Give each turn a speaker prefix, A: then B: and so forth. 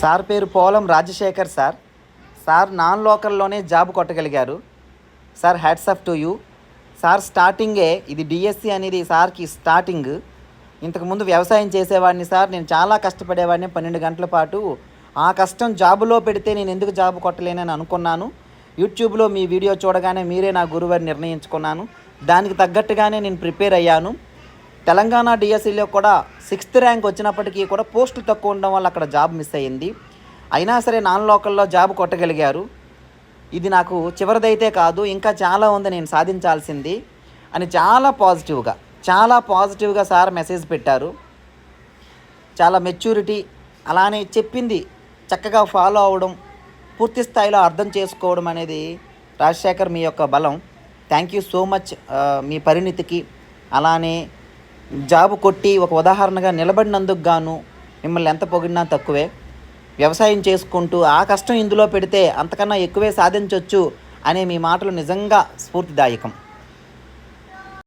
A: Sir పేరు Polam Rajasekhar sir. Sir non లోకల్లోనే job కొట్టగలిగారు. Sir hats off to you. Sir స్టార్టింగే ఇది DSC అనేది సార్కి స్టార్టింగ్. ఇంతకుముందు వ్యవసాయం చేసేవాడిని సార్. నేను చాలా కష్టపడేవాడిని పన్నెండు గంటల పాటు. ఆ కష్టం జాబులో పెడితే నేను ఎందుకు జాబ్ కొట్టలేనని అనుకున్నాను. యూట్యూబ్లో మీ వీడియో చూడగానే మీరే నా గురువారిని నిర్ణయించుకున్నాను. దానికి తగ్గట్టుగానే నేను ప్రిపేర్ అయ్యాను. తెలంగాణ డిఎస్సిలో కూడా సిక్స్త్ ర్యాంక్ వచ్చినప్పటికీ కూడా పోస్టులు తక్కువ ఉండడం వల్ల అక్కడ జాబ్ మిస్ అయ్యింది. అయినా సరే నాన్ లోకల్లో జాబ్ కొట్టగలిగారు. ఇది నాకు చివరిదైతే కాదు ఇంకా చాలా ఉంది నేను సాధించాల్సింది అని చాలా పాజిటివ్గా చాలా పాజిటివ్గా సార్ మెసేజ్ పెట్టారు. చాలా మెచ్యూరిటీ అలానే చెప్పింది చక్కగా ఫాలో అవ్వడం పూర్తి స్థాయిలో అర్థం చేసుకోవడం అనేది రాజశేఖర్ మీ యొక్క బలం. థ్యాంక్ యూ సో మచ్ మీ పరిణితికి. అలానే జాబు కొట్టి ఒక ఉదాహరణగా నిలబడినందుకు గాను మిమ్మల్ని ఎంత పొగిడినా తక్కువే. వ్యవసాయం చేసుకుంటూ ఆ కష్టం ఇందులో పెడితే అంతకన్నా ఎక్కువే సాధించవచ్చు అనే మీ మాటలు నిజంగా స్ఫూర్తిదాయకం.